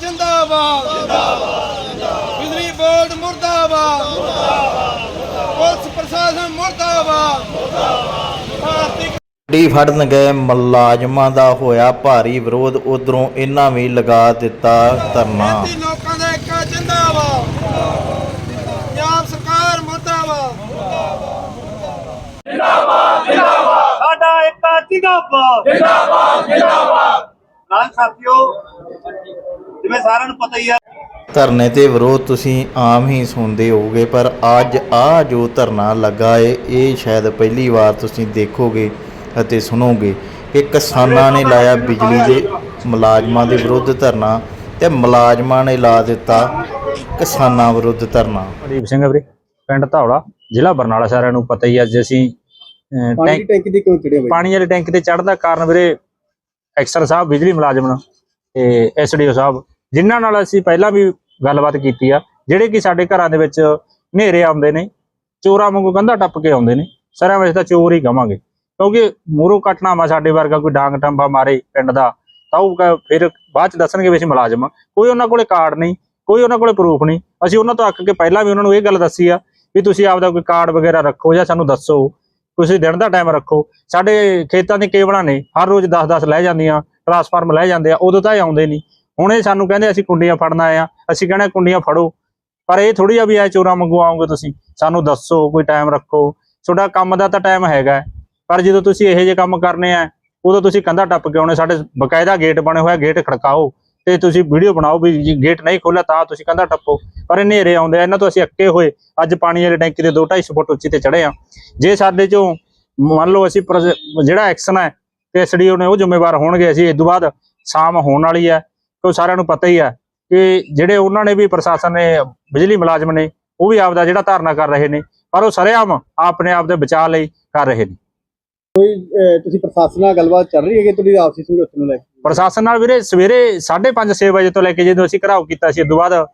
ਜਿੰਦਾਬਾਦ। ਜਿੰਦਾਬਾਦ ਬਿਜਲੀ ਬੋਰਡ ਮੁਰਦਾਬਾਦ। ਮੁਰਦਾਬਾਦ ਪੁਲਿਸ ਪ੍ਰਸ਼ਾਸਨ ਮੁਰਦਾਬਾਦ। ਭਾਰਤੀ ਗੱਡੀ ਫੜਨ ਗਏ ਮੁਲਾਜ਼ਮਾਂ ਦਾ ਹੋਇਆ ਭਾਰੀ ਵਿਰੋਧ ਉਧਰੋਂ ਇਹਨਾਂ ਵੀ ਲਗਾ ਦਿੱਤਾ ਧਰਨਾ। ਲੋਕਾਂ ਦਾ ਇੱਕ ਜਿੰਦਾਬਾਦ। ਪੰਜਾਬ ਸਰਕਾਰ ਮੁਰਦਾਬਾਦ। ਸਾਡਾ ਇੱਕ ਜਿੰਦਾਬਾਦ। ਜਿੰਦਾਬਾਦ ਜਿੰਦਾਬਾਦ। ਨਾਲ ਸਾਥੀਓ ਜਿਵੇਂ ਸਾਰਿਆਂ ਨੂੰ ਪਤਾ ਹੀ ਆ। ਧਰਨੇ ਤੇ ਵਿਰੋਧ ਤੁਸੀਂ ਆਮ ਹੀ ਸੁਣਦੇ ਹੋਵੋਗੇ ਪਰ ਅੱਜ ਆ ਜੋ ਧਰਨਾ ਲੱਗਾ ਏ ਇਹ ਸ਼ਾਇਦ ਪਹਿਲੀ ਵਾਰ ਤੁਸੀਂ ਦੇਖੋਗੇ ਅਤੇ ਸੁਣੋਗੇ। ਕਿ ਕਿਸਾਨਾਂ ਨੇ ਲਾਇਆ ਬਿਜਲੀ ਦੇ ਮੁਲਾਜ਼ਮਾਂ ਦੇ ਵਿਰੁੱਧ ਧਰਨਾ ਤੇ ਮੁਲਾਜ਼ਮਾਂ ਨੇ ਲਾ ਦਿੱਤਾ ਕਿਸਾਨਾਂ ਵਿਰੁੱਧ ਧਰਨਾ। ਹਰੀਪ ਸਿੰਘ ਵੀਰੇ ਪਿੰਡ ਧੌਲਾ ਜ਼ਿਲ੍ਹਾ ਬਰਨਾਲਾ ਸਾਰਿਆਂ ਨੂੰ ਪਤਾ ਹੀ ਆ ਅੱਜ ਅਸੀਂ ਪਾਣੀ ਦੀ ਟੈਂਕ ਟੈਂਕੀ ਦੀ ਕਿਉਂ ਚੜਿਆ ਬਈ ਪਾਣੀ ਵਾਲੇ ਟੈਂਕ ਤੇ ਚੜ੍ਹਨ ਦਾ ਕਾਰਨ ਵੀਰੇ ਐਕਸਰ ਸਾਹਿਬ, ਬਿਜਲੀ ਮੁਲਾਜ਼ਮ ਨਾਲ ਤੇ ਐਸਡੀਓ ਸਾਹਿਬ, ਜਿਨ੍ਹਾਂ ਨਾਲ ਅਸੀਂ ਪਹਿਲਾਂ ਵੀ ਗੱਲਬਾਤ ਕੀਤੀ ਆ, ਜਿਹੜੇ ਕਿ ਸਾਡੇ ਘਰਾਂ ਦੇ ਵਿੱਚ ਹਨੇਰੇ ਆਉਂਦੇ ਨੇ, ਚੋਰਾਂ ਵਾਂਗੂ ਕੰਧਾ ਟੱਪ ਕੇ ਆਉਂਦੇ ਨੇ, ਸਾਰਿਆਂ ਵਿੱਚ ਤਾਂ ਚੋਰ ਹੀ ਕਵਾਂਗੇ ਕਿਉਂਕਿ ਮੂਰੋਂ ਕੱਟਣਾ ਵਾ ਸਾਡੇ ਵਰਗਾ ਕੋਈ ਡਾਂਗ ਟੰਬਾ ਮਾਰੇ ਪਿੰਡ ਦਾ, ਤਾਂ ਉਹ ਕ- ਫਿਰ ਬਾਅਦ ਚ ਦੱਸਣਗੇ ਵੀ ਅਸੀਂ ਮੁਲਾਜ਼ਮ ਆ। ਕੋਈ ਉਹਨਾਂ ਕੋਲੇ ਕਾਰਡ ਨਹੀਂ, ਕੋਈ ਉਹਨਾਂ ਕੋਲੇ ਪ੍ਰੂਫ ਨਹੀਂ। ਅਸੀਂ ਉਹਨਾਂ ਤੋਂ ਅੱਕ ਕੇ ਪਹਿਲਾਂ ਵੀ ਉਹਨਾਂ ਨੂੰ ਇਹ ਗੱਲ ਦੱਸੀ ਆ, ਵੀ ਤੁਸੀਂ ਆਪਦਾ ਕੋਈ ਕਾਰਡ ਵਗੈਰਾ ਰੱਖੋ ਜਾਂ ਸਾਨੂੰ ਦੱਸੋ। ਤੁਸੀਂ ਦਿਨ ਦਾ ਟਾਈਮ ਰੱਖੋ। ਸਾਡੇ ਖੇਤਾਂ ਦੇ ਕੇਬਲਾਂ ਨੇ ਹਰ ਰੋਜ਼ 10-10 ਲੈ ਜਾਂਦੀਆਂ ਟਰਾਂਸਫਾਰਮ ਲੈ ਜਾਂਦੇ ਆ, ਉਦੋਂ ਤਾਂ ਇਹ ਆਉਂਦੇ ਨਹੀਂ ਹੁਣ ਇਹ ਸਾਨੂੰ ਕਹਿੰਦੇ ਅਸੀਂ ਕੁੰਡੀਆਂ ਫੜਨਾ ਆ, ਅਸੀਂ ਕਹਿੰਦੇ ਕੁੰਡੀਆਂ ਫੜੋ। ਪਰ ਇਹ ਥੋੜੀ ਆ ਵੀ ਐ ਚੋਰਾਂ ਵਾਂਗੂ ਆਓਗੇ ਤੁਸੀਂ, ਸਾਨੂੰ ਦੱਸੋ, ਕੋਈ ਟਾਈਮ ਰੱਖੋ। ਤੁਹਾਡਾ ਕੰਮ ਦਾ ਤਾਂ ਟਾਈਮ ਹੈਗਾ। ਹੈ। ਪਰ ਜਦੋਂ ਤੁਸੀਂ ਇਹੋ ਜਿਹੇ ਕੰਮ ਕਰਨੇ ਆ, ਉਦੋਂ ਤੁਸੀਂ ਕੰਧਾ ਟੱਪ ਕੇ ਆਉਣੇ, ਸਾਡੇ ਬਕਾਇਦਾ ਗੇਟ ਬਣੇ ਹੋਇਆ ਗੇਟ ਖੜਕਾਓ। ਤੇ ਤੁਸੀਂ ਵੀਡੀਓ ਬਣਾਓ ਵੀ ਜੇ ਗੇਟ ਨਹੀਂ ਖੋਲਿਆ ਤਾਂ ਤੁਸੀਂ ਕੰਧਾ ਟੱਪੋ। ਪਰ ਇਹ ਹਨੇਰੇ ਆਉਂਦੇ ਆ, ਇਹਨਾਂ ਤੋਂ ਅਸੀਂ ਅੱਕੇ ਹੋਏ। ਅੱਜ ਪਾਣੀ ਵਾਲੀ ਟੈਂਕੀ ਦੇ 2-2.5 ਫੁੱਟ ਉੱਚੀ ਤੇ ਚੜੇ ਆ। ਜੇ ਸਾਡੇ ਚੋਂ ਮੰਨ ਲਓ ਅਸੀਂ ਜਿਹੜਾ ਐਕਸ਼ਨ ਹੈ, ਤੇ ਐਸਡੀਓ ਨੇ ਉਹ ਜ਼ਿੰਮੇਵਾਰ ਹੋਣਗੇ ਅਸੀਂ, ਇਸ ਤੋਂ ਬਾਅਦ ਸ਼ਾਮ ਹੋਣ ਵਾਲੀ ਹੈ ਕਿਉਂ ਸਾਰਿਆਂ ਨੂੰ ਪਤਾ ਹੀ ਹੈ ਕਿ ਜਿਹੜੇ ਉਹਨਾਂ ਨੇ ਵੀ ਪ੍ਰਸ਼ਾਸਨ ਨੇ, ਬਿਜਲੀ ਮੁਲਾਜ਼ਮ ਨੇ, ਉਹ ਵੀ ਆਪਦਾ ਜਿਹੜਾ ਧਾਰਨਾ ਕਰ ਰਹੇ ਨੇ, ਪਰ ਉਹ ਸਰੇਆਮ ਆਪਣੇ ਆਪ ਦੇ ਬਚਾਅ ਲਈ ਕਰ ਰਹੇ ਨੇ। ਕੋਈ ਤੁਸੀਂ ਪ੍ਰਸ਼ਾਸਨ ਨਾਲ ਗੱਲਬਾਤ ਚੱਲ ਰਹੀ ਹੈ ਕਿ ਤੁਹਾਡੀ ਆਪਸੀ ਸਮਝੌਤੇ ਨੂੰ ਲੈ ਕੇ? ਪ੍ਰਸ਼ਾਸਨ ਨਾਲ ਵੀਰੇ ਸਵੇਰੇ 5:30 6 ਵਜੇ ਤੋਂ ਲੈ ਕੇ ਜਦੋਂ ਅਸੀਂ ਘਰਾਓ ਕੀਤਾ ਸੀ, ਉਦੋਂ ਬਾਅਦ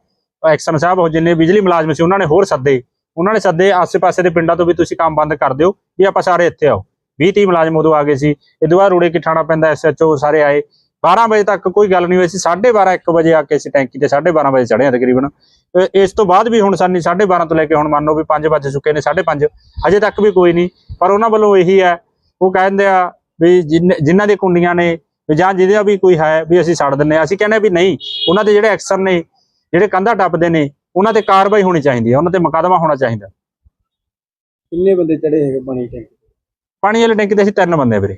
ਐਕਸ਼ਨ ਸਾਹਿਬ ਉਹ ਜਿੰਨੇ ਬਿਜਲੀ ਮੁਲਾਜ਼ਮ ਸੀ, ਉਹਨਾਂ ਨੇ ਹੋਰ ਸੱਦੇ। ਉਹਨਾਂ ਨੇ ਸੱਦੇ, ਆਸ-ਪਾਸੇ ਦੇ ਪਿੰਡਾਂ ਤੋਂ ਵੀ ਤੁਸੀਂ ਕੰਮ ਬੰਦ ਕਰ ਦਿਓ, ਵੀ ਆਪਾਂ ਸਾਰੇ ਇੱਥੇ ਆਓ। 20 30 ਮੁਲਾਜ਼ਮ ਉਦੋਂ ਆ ਗਏ ਸੀ। ਇਹ ਬਾਅਦ ਰੂੜੇ ਕੀ ਠਾਣਾ ਪੈਂਦਾ ਐਸਐਚਓ ਸਾਰੇ ਆਏ। 12 ਵਜੇ ਤੱਕ ਕੋਈ ਗੱਲ ਨਹੀਂ ਹੋਈ ਸੀ। 12:30 1 ਵਜੇ ਆ ਕੇ ਅਸੀਂ ਟੈਂਕੀ ਤੇ 12:30 ਵਜੇ ਚੜ੍ਹੇ ਆ ਤਕਰੀਬਨ। ਇਸ ਤੋਂ ਬਾਅਦ ਵੀ ਹੁਣ ਸਾਨੀ 12:30 ਤੋਂ ਲੈ ਕੇ ਹੁਣ ਮੰਨ ਲਓ ਵੀ 5 ਵਜੇ ਚੁੱਕੇ ਨੇ 5:30 ਹਜੇ ਤੱਕ ਵੀ ਕੋਈ ਨਹੀਂ। ਪਰ ਉਹਨਾਂ ਵੱਲੋਂ ਇਹੀ ਹੈ। ਉਹ ਕਹਿੰਦੇ ਆ ਵੀ ਜਿੰਨ- ਜਿਨ੍ਹਾਂ ਦੀਆਂ ਕੁੰਡੀਆਂ ਨੇ ਵੀ ਜਾਂ ਜਿਹਦਾ ਵੀ ਕੋਈ ਹੈ ਵੀ ਅਸੀਂ ਛੱਡ ਦਿੰਨੇ ਆ ਅਸੀਂ ਕਹਿੰਦੇ ਵੀ ਨਹੀਂ ਉਹਨਾਂ ਦੇ ਜਿਹੜੇ ਐਕਸ਼ਨ ਨੇ ਜਿਹੜੇ ਕੰਧਾ ਟੱਪਦੇ ਨੇ ਉਹਨਾਂ ਤੇ ਕਾਰਵਾਈ ਹੋਣੀ ਚਾਹੀਦੀ ਹੈ ਉਹਨਾਂ ਤੇ ਮੁਕੱਦਮਾ ਹੋਣਾ ਚਾਹੀਦਾ ਕਿੰਨੇ ਬੰਦੇ ਚੜੇ ਹੈਗੇ ਪਾਣੀ ਟੈਂਕੀ? ਪਾਣੀ ਵਾਲੇ ਟੈਂਕੀ ਤੇ ਅਸੀਂ ਤਿੰਨ ਬੰਦੇ ਵੀਰੇ।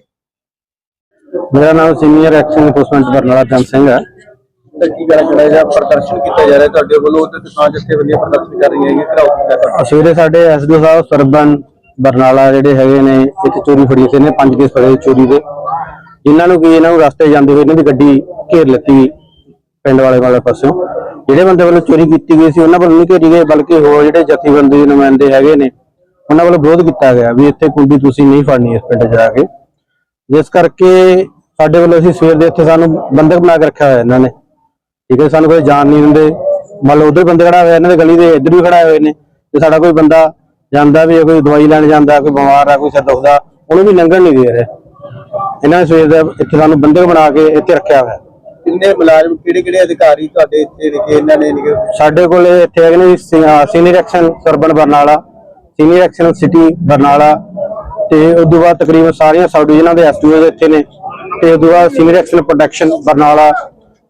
ਮੇਰਾ ਨਾਮ ਸੀਨੀਅਰ ਐਕਸ਼ਨ ਅਫਸਰ ਬਰਨਾਲਾ ਚੰਦ ਸਿੰਘ ਹੈ। ਤੇ ਕੀ ਗੱਲ ਜਾਂ ਪ੍ਰਦਰਸ਼ਨ ਕੀਤਾ ਜਾ ਰਿਹਾ ਤੁਹਾਡੇ ਵੱਲੋਂ ਤੇ ਕਿਸਾਨ ਜਥੇਬੰਦੀਆਂ ਪ੍ਰਦਰਸ਼ਨ ਕਰ ਰਹੀਆਂ ਹੈਗੀਆਂ ਘਰਾਓ ਕੀਤਾ ਸਵੇਰੇ ਸਾਡੇ ਐਸਡੀਓ ਸਾਹਿਬ ਸਰਬਨ ਬਰਨਾਲਾ ਜਿਹੜੇ ਹੈਗੇ ਨੇ ਇੱਕ ਚੋਰੀ ਫੜੀ ਸੀ ਨੇ ਪੰਜ ਕੇਸ ਫੜੇ ਚੋਰੀ ਦੇ। ਜਿਨ੍ਹਾਂ ਨੂੰ ਕੀ ਇਹਨਾਂ ਨੂੰ ਰਸਤੇ ਜਾਂਦੇ ਹੋਏ ਇਹਨਾਂ ਦੀ ਗੱਡੀ ਘੇਰ ਲਿੱਤੀ ਪਿੰਡ ਵਾਲੇ ਵਾਲੇ ਪਾਸਿਓਂ। ਜਿਹੜੇ ਬੰਦੇ ਵੱਲੋਂ ਚੋਰੀ ਕੀਤੀ ਗਈ ਸੀ, ਉਹਨਾਂ ਵੱਲੋਂ ਨਹੀਂ ਘੇਰੀ ਗਏ ਬਲਕਿ ਹੋਰ ਜਿਹੜੇ ਜਥੇਬੰਦੀ ਦੇ ਨੁਮਾਇੰਦੇ ਹੈਗੇ ਨੇ, ਉਹਨਾਂ ਵੱਲੋਂ ਵਿਰੋਧ ਕੀਤਾ ਗਿਆ ਵੀ ਇੱਥੇ ਕੁੰਡੀ ਤੁਸੀਂ ਨਹੀਂ ਫੜਨੀ ਇਸ ਪਿੰਡ ਜਾ ਕੇ। ਜਿਸ ਕਰਕੇ ਸਾਡੇ ਵੱਲੋਂ ਅਸੀਂ ਸਵੇਰ ਦੇ ਇੱਥੇ ਸਾਨੂੰ ਬੰਦਕ ਬਣਾ ਕੇ ਰੱਖਿਆ ਹੋਇਆ ਇਹਨਾਂ ਨੇ। ਠੀਕ ਹੈ ਸਾਨੂੰ ਕੋਈ ਜਾਣ ਨਹੀਂ ਦਿੰਦੇ। ਮੰਨ ਲਓ ਉਧਰ ਬੰਦੇ ਖੜਾ ਹੋਇਆ, ਇਹਨਾਂ ਦੇ ਗਲੀ ਦੇ ਇੱਧਰ ਵੀ ਖੜਾ ਹੋਏ ਨੇ, ਤੇ ਸਾਡਾ ਕੋਈ ਬੰਦਾ ਜਾਂਦਾ ਵੀ ਕੋਈ ਦਵਾਈ ਲੈਣ ਜਾਂਦਾ, ਕੋਈ ਬਿਮਾਰ ਆ, ਕੋਈ ਸਿਰ ਦੁਖਦਾ, ਉਹਨੂੰ ਵੀ ਲੰਘਣ ਨਹੀਂ ਦੇ ਰਿਹਾ। ਇਹਨਾਂ ਨੇ ਸਵੇਰ ਦਾ ਇੱਥੇ ਸਾਨੂੰ ਬੰਦਕ ਬਣਾ ਕੇ ਇੱਥੇ ਰੱਖਿਆ ਹੋਇਆ। ਕਿੰਨੇ ਮੁਲਾਜ਼ਮ ਕਿਹੜੇ ਕਿਹੜੇ ਅਧਿਕਾਰੀ ਤੁਹਾਡੇ ਇੱਥੇ ਲਿਖੇ ਇਹਨਾਂ ਨੇ ਸਾਡੇ ਕੋਲ ਇੱਥੇ ਹੈਗੇ ਨੇ senior action Sarban Barnala senior action city Barnala ਤੇ ਉਸ ਤੋਂ ਬਾਅਦ ਤਕਰੀਬਨ ਸਾਰੀਆਂ ਸਬ ਡਿਵੀਜ਼ਨਾਂ ਦੇ ਐਸਟੀਓ ਇੱਥੇ ਨੇ ਤੇ ਉਸ ਤੋਂ ਬਾਅਦ ਸੀਨੀਅਰ ਐਕਸ਼ਨ ਪ੍ਰੋਟੈਕਸ਼ਨ ਬਰਨਾਲਾ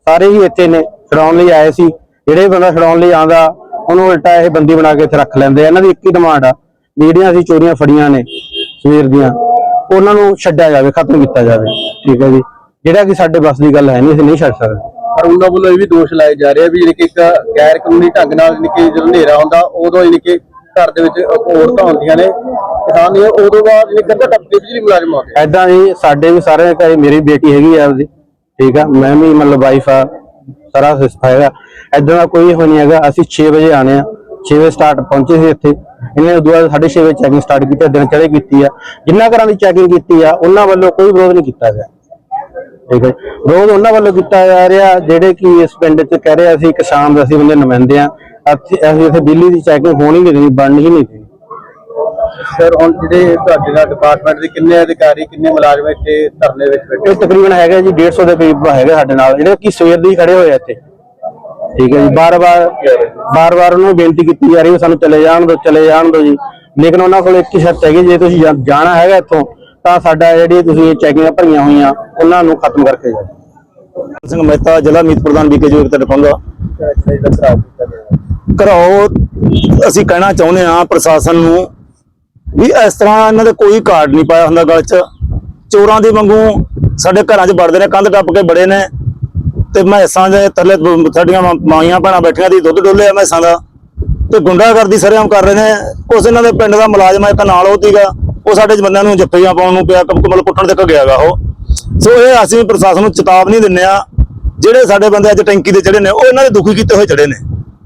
ਸਾਰੇ ਹੀ ਇੱਥੇ ਨੇ ਛਡਾਉਣ ਲਈ ਆਏ ਸੀ। ਜਿਹੜੇ ਬੰਦਾ ਛਡਾਉਣ ਲਈ ਆਂਦਾ ਉਹਨੂੰ ਉਲਟਾ ਇਹ ਬੰਦੀ ਬਣਾ ਕੇ ਇੱਥੇ ਰੱਖ ਲੈਂਦੇ ਆ। ਇਹਨਾਂ ਦੀ ਇੱਕ ਹੀ ਡਿਮਾਂਡ ਆ। ਜਿਹੜੀਆਂ ਅਸੀਂ ਚੋਰੀਆਂ ਫੜੀਆਂ ਨੇ ਸਵੇਰ ਦੀਆਂ। ਉਹਨਾਂ ਨੂੰ ਛੱਡਿਆ ਜਾਵੇ ਖਤਮ ਕੀਤਾ ਜਾਵੇ। ਠੀਕ ਹੈ ਜੀ। ਜਿਹੜਾ ਕਿ ਸਾਡੇ ਬਸ ਦੀ ਗੱਲ ਹੈ ਨਹੀਂ ਅਸੀਂ ਨਹੀਂ ਛੱਡ ਸਕਦੇ। ਪਰ ਉਹਨਾਂ ਵੱਲੋਂ ਇਹ ਵੀ ਦੋਸ਼ ਲਾਏ ਜਾ ਰਹੇ ਆ ਵੀ ਜਿਹੜੀ ਕਿ ਇੱਕ ਗੈਰ ਕਾਨੂੰਨੀ ਢੰਗ ਨਾਲ ਜਿਹੜੀ ਕਿ ਜਦੋਂ ਹਨੇਰਾ ਆਉਂਦਾ ਉਦੋਂ ਜਿਹੜੀ ਕਿ ਘਰ ਦੇ ਵਿੱਚ ਔਰਤਾਂ ਹੁੰਦੀਆਂ ਨੇ ਕਿਸਾਨ ਦੀਆਂ ਉਦੋਂ ਬਾਅਦ ਜਿਹੜੀ ਕੰਧਾ ਟੱਪ ਕੇ ਬਿਜਲੀ ਮੁਲਾਜ਼ਮ ਆਉਂਦੇ। ਐਦਾਂ ਹੀ ਸਾਡੇ ਵੀ ਸਾਰਿਆਂ ਦੇ ਘਰੇ ਮੇਰੀ ਬੇਟੀ ਹੈਗੀ ਆ ਆਪਦੀ ਠੀਕ ਆ। ਮੈਂ ਵੀ ਮਤਲਬ ਵਾਈਫ ਆ ਸਾਰਾ ਸਿਸਟਮ ਹੈਗਾ। ਐਦਾਂ ਦਾ ਕੋਈ ਹੋ ਨਹੀਂ ਹੈਗਾ ਅਸੀਂ 6 ਵਜੇ ਆਣੇ ਆ। 6 ਵਜੇ ਸਟਾਰਟ ਪਹੁੰਚੇ ਸੀ ਇੱਥੇ। ਇਹਨੇ ਉਦੋਂ ਬਾਅਦ 6:30 ਵਜੇ ਚੈਕਿੰਗ ਸਟਾਰਟ ਕੀਤੀ ਦਿਨ ਚੜੇ ਕੀਤੀ ਆ। ਜਿੰਨਾ ਘਰਾਂ ਦੀ ਚੈਕਿੰਗ ਕੀਤੀ ਆ ਉਹਨਾਂ ਵੱਲੋਂ ਕੋਈ ਵਿਰੋਧ ਨਹੀਂ ਕੀਤਾ ਗਿਆ। ਠੀਕ ਹੈ। ਵਿਰੋਧ ਉਹਨਾਂ ਵੱਲੋਂ ਕੀਤਾ ਜਾ ਰਿਹਾ ਜਿਹੜੇ ਕਿ ਇਸ ਪਿੰਡ 'ਚ ਕਹਿ ਰਹੇ ਅਸੀਂ ਕਿਸਾਨ ਦੇ ਅਸੀਂ ਬੰਦੇ ਨੁਮਾਇੰਦੇ ਆ। ਅਸੀਂ ਇੱਥੇ ਬਿਜਲੀ ਦੀ ਚੈਕਿੰਗ ਹੋਣੀ ਨਹੀਂ ਦੇਣੀ ਬਣਨੀ ਨਹੀਂ ਦੇਣੀ। ਸਰ ਹੁਣ ਜਿਹੜੇ ਤੁਹਾਡੇ ਨਾਲ ਡਿਪਾਰਟਮੈਂਟ ਦੇ ਕਿੰਨੇ ਅਧਿਕਾਰੀ ਕਿੰਨੇ ਮੁਲਾਜ਼ਮ ਇੱਥੇ ਧਰਨੇ ਵਿੱਚ ਬੈਠੇ? ਤਕਰੀਬਨ ਹੈਗਾ ਜੀ 150 ਦੇ ਕਰੀਬ ਹੈਗਾ ਸਾਡੇ ਨਾਲ ਜਿਹੜੇ ਕਿ ਸਵੇਰ ਦੇ ਹੀ ਖੜੇ ਹੋਏ ਆ ਇੱਥੇ। ਠੀਕ ਹੈ ਜੀ ਬਾਰ-ਬਾਰ ਬਾਰ-ਬਾਰ ਉਹਨੂੰ ਬੇਨਤੀ ਕੀਤੀ ਜਾ ਰਹੀ ਹੈ ਸਾਨੂੰ ਚਲੇ ਜਾਣ ਦਿਓ ਚਲੇ ਜਾਣ ਦਿਓ ਜੀ। ਲੇਕਿਨ ਉਹਨਾਂ ਕੋਲ ਇੱਕ ਹੀ ਸ਼ਰਤ ਹੈਗੀ, ਜੇ ਤੁਸੀਂ ਜਾ- ਜਾਣਾ ਹੈਗਾ ਇੱਥੋਂ, ਤਾਂ ਸਾਡਾ ਜਿਹੜੀ ਤੁਸੀਂ ਚੈਕਿੰਗਾਂ ਭਰੀਆਂ ਹੋਈਆਂ, ਉਹਨਾਂ ਨੂੰ ਖਤਮ ਕਰਕੇ ਜਾਓ। ਸਿੰਘ ਮਹਿਤਾ, ਜ਼ਿਲ੍ਹਾ ਮੀਤ ਪ੍ਰਧਾਨ ਵਿਕੇ ਜੋ ਇੱਕ ਪਹੁੰਚਾ ਘਰਾਓ ਅਸੀਂ ਕਹਿਣਾ ਚਾਹੁੰਦੇ ਹਾਂ ਪ੍ਰਸ਼ਾਸਨ ਨੂੰ ਵੀ ਇਸ ਤਰ੍ਹਾਂ ਇਹਨਾਂ ਦੇ ਕੋਈ ਕਾਰਡ ਨਹੀਂ ਪਾਇਆ ਹੁੰਦਾ ਗਲ 'ਚ। ਚੋਰਾਂ ਦੀ ਵਾਂਗੂ ਸਾਡੇ ਘਰਾਂ 'ਚ ਵੜਦੇ ਨੇ, ਕੰਧ ਟੱਪ ਕੇ ਬੜੇ ਨੇ। ਤੇ ਮੈਸਾਂ ਦੇ ਥੱਲੇ ਸਾਡੀਆਂ ਮਾਈਆਂ ਭੈਣਾਂ ਬੈਠੀਆਂ ਦੀ ਦੁੱਧ ਡੋਲੇ ਆ ਮੈਸਾਂ ਦਾ। ਤੇ ਗੁੰਡਾਗਰਦੀ ਸਰੇਆਮ ਕਰ ਰਹੇ ਨੇ। ਕੁਛ ਇਹਨਾਂ ਦੇ ਪਿੰਡ ਦਾ ਮੁਲਾਜ਼ਮ ਆ, ਇੱਕ ਨਾਲ ਉਹ ਸੀਗਾ। ਉਹ ਸਾਡੇ ਬੰਦਿਆਂ ਨੂੰ ਜੱਫੀਆਂ ਪਾਉਣ ਨੂੰ ਪਿਆ ਕਮਲ ਕੁੱਟਣ ਤੱਕ ਗਿਆਗਾ ਉਹ। ਸੋ ਇਹ ਅਸੀਂ ਪ੍ਰਸ਼ਾਸਨ ਨੂੰ ਚੇਤਾਵਨੀ ਦਿੰਨੇ ਆ ਜਿਹੜੇ ਸਾਡੇ ਬੰਦੇ ਅੱਜ ਟੈਂਕੀ ਦੇ ਚੜੇ ਨੇ, ਉਹ ਇਹਨਾਂ ਦੇ ਦੁਖੀ ਕੀਤੇ ਹੋਏ ਚੜੇ ਨੇ।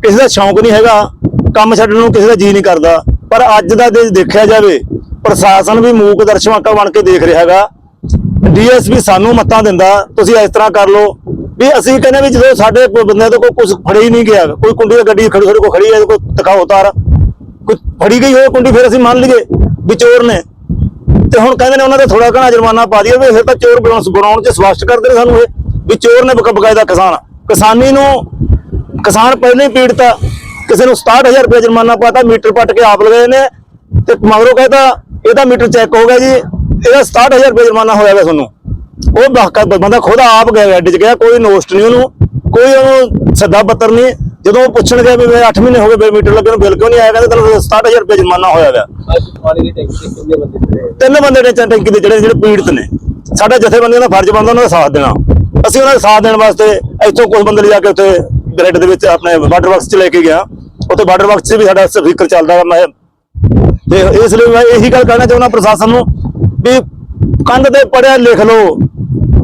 ਕਿਸੇ ਦਾ ਸ਼ੌਂਕ ਨਹੀਂ ਹੈਗਾ, ਕੰਮ ਛੱਡਣ ਨੂੰ ਕਿਸੇ ਦਾ ਜੀ ਨਹੀਂ ਕਰਦਾ। ਪਰ ਅੱਜ ਦਾ ਜੇ ਦੇਖਿਆ ਜਾਵੇ, ਪ੍ਰਸ਼ਾਸਨ ਵੀ ਮੂਕ ਦਰਸ਼ਕਾਂ ਬਣ ਕੇ ਦੇਖ ਰਿਹਾ ਹੈਗਾ। ਡੀਐਸਪੀ ਸਾਨੂੰ ਮੱਤਾਂ ਦਿੰਦਾ, ਤੁਸੀਂ ਇਸ ਤਰ੍ਹਾਂ ਕਰ ਲਓ। ਵੀ ਅਸੀਂ ਕਹਿੰਦੇ ਵੀ ਜਦੋਂ ਸਾਡੇ ਕੋਈ ਬੰਦੇ ਤੋਂ ਕੋਈ ਕੁਝ ਫੜੇ ਹੀ ਨਹੀਂ ਗਿਆ, ਕੋਈ ਕੁੰਡੀ ਦੀ ਗੱਡੀ ਖੜੀ ਸਾਡੇ ਕੋਲ ਖੜੀ ਹੈ, ਕੋਈ ਦਿਖਾਓ ਤਾਰ। ਕੋਈ ਫੜੀ ਗਈ ਹੋਵੇ ਕੁੰਡੀ, ਫਿਰ ਅਸੀਂ ਮੰਨ ਲਈਏ ਵੀ ਚੋਰ ਨੇ। ਤੇ ਹੁਣ ਕਹਿੰਦੇ ਨੇ ਉਹਨਾਂ ਦਾ ਥੋੜਾ ਘਣਾ ਜੁਰਮਾਨਾ ਪਾ ਦਈਏ ਵੀ ਫਿਰ ਤਾਂ ਚੋਰ ਬਣਾਉਣ ਬਣਾਉਣ ਚ ਸਪਸ਼ਟ ਕਰਦੇ ਨੇ ਸਾਨੂੰ ਇਹ, ਵੀ ਚੋਰ ਨੇ ਬਕ ਬਕਾਇਦਾ ਕਿਸਾਨ। ਕਿਸਾਨੀ ਨੂੰ ਕਿਸਾਨ ਪਹਿਲਾਂ ਹੀ ਪੀੜਤ ਆ ਕਿਸੇ ਨੂੰ 67000 ਰੁਪਏ ਜੁਰਮਾਨਾ ਪਾਤਾ, ਮੀਟਰ ਪੱਟ ਕੇ ਆਪ ਲਗਾਏ ਨੇ। ਤੇ ਮਗਰੋਂ ਕਹਿੰਦਾ ਇਹਦਾ ਮੀਟਰ ਚੈੱਕ ਹੋ ਗਿਆ ਜੀ, ਇਹਦਾ 67000 ਰੁਪਏ ਜੁਰਮਾਨਾ ਹੋਇਆ ਵਾ ਤੁਹਾਨੂੰ। ਉਹ ਬਾਕਾ ਬੰਦਾ ਖੁਦ ਆਪ ਗਿਆ ਅੱਡ ਚ ਗਿਆ, ਕੋਈ ਨੋਸਟ ਨਹੀਂ ਉਹਨੂੰ, ਕੋਈ ਉਹਨੂੰ ਸੱਦਾ ਪੱਤਰ ਨਹੀਂ। ਜਦੋਂ ਉਹ ਪੁੱਛਣ ਗਿਆ ਵੀ 8 ਮਹੀਨੇ ਹੋ ਗਏ ਬੇ ਮੀਟਰ ਲੱਗੇ ਨੂੰ, ਬਿੱਲ ਕਿਉਂ ਨਹੀਂ ਆਇਆ? ਕਹਿੰਦੇ ਤੈਨੂੰ 67000 ਰੁਪਏ ਜੁਰਮਾਨਾ ਹੋਇਆ ਵਾ। ਤਿੰਨ ਬੰਦੇ ਨੇ ਟੈਂਕੀ ਦੇ ਜਿਹੜੇ ਜਿਹੜੇ ਪੀੜਤ ਨੇ। ਸਾਡਾ ਜਥੇਬੰਦੀਆਂ ਦਾ ਫਰਜ਼ ਬਣਦਾ ਉਹਨਾਂ ਦਾ ਸਾਥ ਦੇਣਾ। ਅਸੀਂ ਉਹਨਾਂ ਦਾ ਸਾਥ ਦੇਣ ਵਾਸਤੇ ਇੱਥੋਂ ਕੁਝ ਬੰਦੇ ਲਿਜਾ ਕੇ ਉੱਥੇ ਗ੍ਰਿਡ ਦੇ ਵਿੱਚ ਆਪਣੇ ਵਾਟਰ ਬਾਕਸ 'ਚ ਲੈ ਕੇ ਗਿਆ। ਉੱਥੇ ਵਾਟਰ ਬਾਕਸ 'ਚ ਵੀ ਸਾਡਾ ਸਪੀਕਰ ਚੱਲਦਾ ਵਾ, ਮੈਂ ਤੇ ਇਸ ਲਈ ਮੈਂ ਇਹੀ ਗੱਲ ਕਹਿਣਾ ਚਾਹੁੰਦਾ ਪ੍ਰਸ਼ਾਸਨ ਨੂੰ ਵੀ ਕੰਧ ਤੇ ਪੜਿਆ ਲਿਖ ਲਓ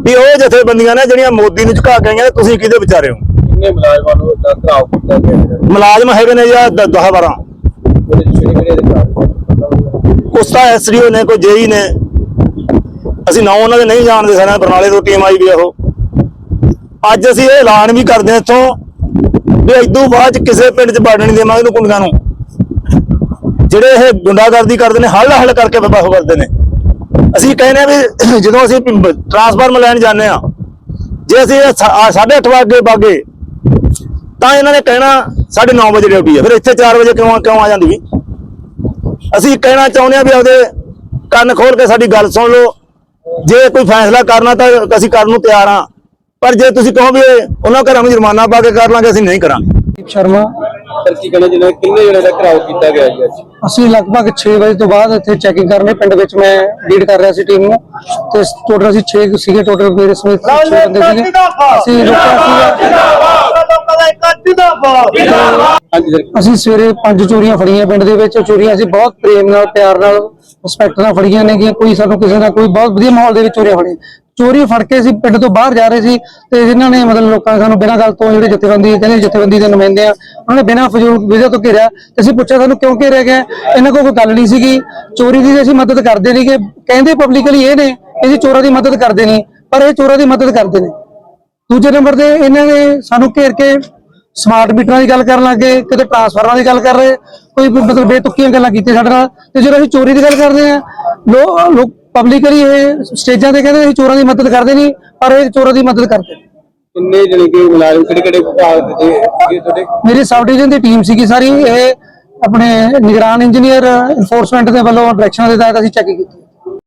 ਵੀ ਉਹ ਜਥੇਬੰਦੀਆਂ ਨੇ ਜਿਹੜੀਆਂ ਮੋਦੀ ਨੂੰ ਝੁਕਾ ਕੇ ਆਈਆਂ ਤੁਸੀਂ ਕਿਹਦੇ ਵਿਚਾਰੇ ਹੋ? ਕਿੰਨੇ ਮੁਲਾਜ਼ਮਾਂ ਨੂੰ ਦਾ ਘਰਾਓ ਕੀਤਾ ਗਿਆ ਮੁਲਾਜ਼ਮ ਹੈਗੇ ਨੇ ਜਾਂ 10 12 ਉਹਦੇ ਚ ਕਿਹੜੇ ਕਿਹੜੇ ਅਧਿਕਾਰ ਕੁਛ ਤਾਂ ਐਸਡੀਓ ਨੇ ਕੋਈ ਜੇਈ ਨੇ। ਅਸੀਂ ਨਾ ਉਹਨਾਂ ਦੇ ਨਹੀਂ ਜਾਣਦੇ ਸਾਰੇ ਬਰਨਾਲੇ ਤੋਂ ਟੀਮ ਆਈ ਵੀ ਉਹ। ਅੱਜ ਅਸੀਂ ਇਹ ਐਲਾਨ ਵੀ ਕਰਦੇ ਹਾਂ ਇੱਥੋਂ ਵੀ ਇਦੋਂ ਬਾਅਦ 'ਚ ਕਿਸੇ ਪਿੰਡ 'ਚ ਵੜਨ ਨਹੀਂ ਦੇਵਾਂਗੇ ਇਹਨੂੰ ਕੁੰਡੀਆਂ ਨੂੰ। ਜਿਹੜੇ ਇਹ ਗੁੰਡਾਗਰਦੀ ਕਰਦੇ ਨੇ ਹੱਲ ਹੱਲ ਕਰਕੇ ਬਬਾਹ ਕਰਦੇ ਨੇ। ਅਸੀਂ ਕਹਿੰਦੇ ਆ ਵੀ ਜਦੋਂ ਅਸੀਂ ਟਰਾਂਸਫਾਰਮਰ ਲੈਣ ਜਾਂਦੇ ਆ ਜੇ ਅਸੀਂ 8:30 ਵਜੇ ਬਾਗੇ, ਤਾਂ ਇਹਨਾਂ ਨੇ ਕਹਿਣਾ 9:30 ਵਜੇ ਡਿਊਟੀ ਹੈ, ਫਿਰ ਇੱਥੇ 4 ਵਜੇ ਕਿਉਂ ਕਿਉਂ ਆ ਜਾਂਦੀ ਵੀ? ਅਸੀਂ ਕਹਿਣਾ ਚਾਹੁੰਦੇ ਆ ਵੀ ਆਪਦੇ ਕੰਨ ਖੋਲ ਕੇ ਸਾਡੀ ਗੱਲ ਸੁਣ ਲਓ। ਜੇ ਕੋਈ ਫੈਸਲਾ ਕਰਨਾ ਤਾਂ ਅਸੀਂ ਕਰਨ ਨੂੰ ਤਿਆਰ ਆ ਪਰ ਜੇ ਤੁਸੀਂ ਕਹੋ ਵੀ ਉਹਨਾਂ ਘਰਾਂ ਨੂੰ ਜੁਰਮਾਨਾ ਪਾ ਕੇ ਕਰ ਲਾਂਗੇ, ਅਸੀਂ ਨਹੀਂ ਕਰਾਂਗੇ। ਸ਼ਰਮਾ ਕੀ ਕਹਿੰਦੇ ਜਿਹਨੇ ਕਿੰਨੇ ਜਣੇ ਦਾ ਘਰਾਓ ਕੀਤਾ ਗਿਆ ਜੀ ਅੱਜ? ਅਸੀਂ ਲਗਭਗ 6 ਵਜੇ ਤੋਂ ਬਾਅਦ ਇੱਥੇ ਚੈਕਿੰਗ ਕਰਨੇ ਪਿੰਡ ਵਿੱਚ ਮੈਂ ਲੀਡ ਕਰ ਰਿਹਾ ਸੀ ਟੀਮ ਨੂੰ। ਤੇ ਟੋਟਲ ਅਸੀਂ 6 ਸੀਗੇ ਟੋਟਲ ਮੇਰੇ ਸਮੇਤ 6 ਬੰਦੇ ਸੀਗੇ। ਅਸੀਂ ਰੁਕਿਆ ਸੀਗਾ। ਲੋਕਾਂ ਦਾ ਇੱਕ ਜਿੰਦਾਬਾਦ! ਹਾਂਜੀ ਸਰ। ਅਸੀਂ ਸਵੇਰੇ ਪੰਜ ਚੋਰੀਆਂ ਫੜੀਆਂ ਪਿੰਡ ਦੇ ਵਿੱਚ। ਚੋਰੀਆਂ ਅਸੀਂ ਬਹੁਤ ਪ੍ਰੇਮ ਨਾਲ ਪਿਆਰ ਨਾਲ ਰਿਸਪੈਕਟ ਨਾਲ ਫੜੀਆਂ ਨੇਗੀਆਂ। ਕੋਈ ਸਾਨੂੰ ਕਿਸੇ ਦਾ ਕੋਈ ਬਹੁਤ ਵਧੀਆ ਮਾਹੌਲ ਦੇ ਵਿੱਚ ਚੋਰੀਆਂ ਫੜੀਆਂ। ਚੋਰੀ ਫੜ ਕੇ ਅਸੀਂ ਪਿੰਡ ਤੋਂ ਬਾਹਰ ਜਾ ਰਹੇ ਸੀ ਤੇ ਜਿਨ੍ਹਾਂ ਨੇ ਮਤਲਬ ਲੋਕਾਂ ਸਾਨੂੰ ਬਿਨਾਂ ਗੱਲ ਤੋਂ ਜਿਹੜੇ ਜਥੇਬੰਦੀ ਕਹਿੰਦੇ ਜਥੇਬੰਦੀ ਦੇ ਨੁਮਾਇੰਦੇ ਆ, ਉਹਨਾਂ ਨੇ ਬਿਨਾਂ ਫਜ਼ੂਲ ਵਜ੍ਹਾ ਤੋਂ ਘੇਰਿਆ ਤੇ ਅਸੀਂ ਪੁੱਛਿਆ ਸਾਨੂੰ ਕਿਉਂ ਘੇਰਿਆ ਗਿਆ? ਇਹਨਾਂ ਕੋਲ ਕੋਈ ਗੱਲ ਨਹੀਂ ਸੀਗੀ। ਚੋਰੀ ਦੀ ਅਸੀਂ ਮਦਦ ਕਰਦੇ ਨਹੀਂ ਕਿ ਕਹਿੰਦੇ ਪਬਲਿਕਲੀ ਇਹ ਨੇ ਅਸੀਂ ਚੋਰਾਂ ਦੀ ਮਦਦ ਕਰਦੇ ਨਹੀਂ, ਪਰ ਇਹ ਚੋਰਾਂ ਦੀ ਮਦਦ ਕਰਦੇ ਨੇ। ਦੂਜੇ ਨੰਬਰ ਤੇ ਇਹਨਾਂ ਨੇ ਸਾਨੂੰ ਘੇਰ ਕੇ ਸਮਾਰਟ ਮੀਟਰਾਂ ਦੀ ਗੱਲ ਕਰਨ ਲੱਗੇ, ਕਿਤੇ ਟਰਾਂਸਫਾਰਮਰਾਂ ਦੀ ਗੱਲ ਕਰ ਰਹੇ, ਕੋਈ ਮਤਲਬ ਬੇਤੁਕੀਆਂ ਗੱਲਾਂ ਕੀਤੀਆਂ ਸਾਡੇ ਨਾਲ, ਤੇ ਜਦੋਂ ਅਸੀਂ ਚੋਰੀ ਦੀ ਗੱਲ ਕਰਦੇ ਆ ਲੋਕ ਪਬਲਿਕਲੀ ਇਹ ਸਟੇਜਾਂ ਤੇ ਕਹਿੰਦੇ ਅਸੀਂ ਚੋਰਾਂ ਦੀ ਮਦਦ ਕਰਦੇ ਨਹੀਂ ਪਰ ਇਹ ਚੋਰਾਂ ਦੀ ਮਦਦ ਕਰਦੇ। ਨੇ। ਕਿੰਨੇ ਜਣੇ ਕਿ ਮੁਲਾਜ਼ਮ ਕਿਹੜੇ ਕਿਹੜੇ ਵਿਭਾਗ ਦੇ ਸੀਗੇ? ਤੁਹਾਡੇ? ਮੇਰੀ ਸਬ ਡਿਵੀਜ਼ਨ ਦੀ ਟੀਮ ਸੀਗੀ ਸਾਰੀ ਇਹ ਆਪਣੇ ਨਿਗਰਾਨ ਇੰਜੀਨੀਅਰ ਇਨਫੋਰਸਮੈਂਟ ਦੇ ਵੱਲੋਂ ਡਾਇਰੈਕਸ਼ਨ ਦੇ ਤਹਿਤ ਅਸੀਂ ਚੈੱਕ ਕੀਤੀ।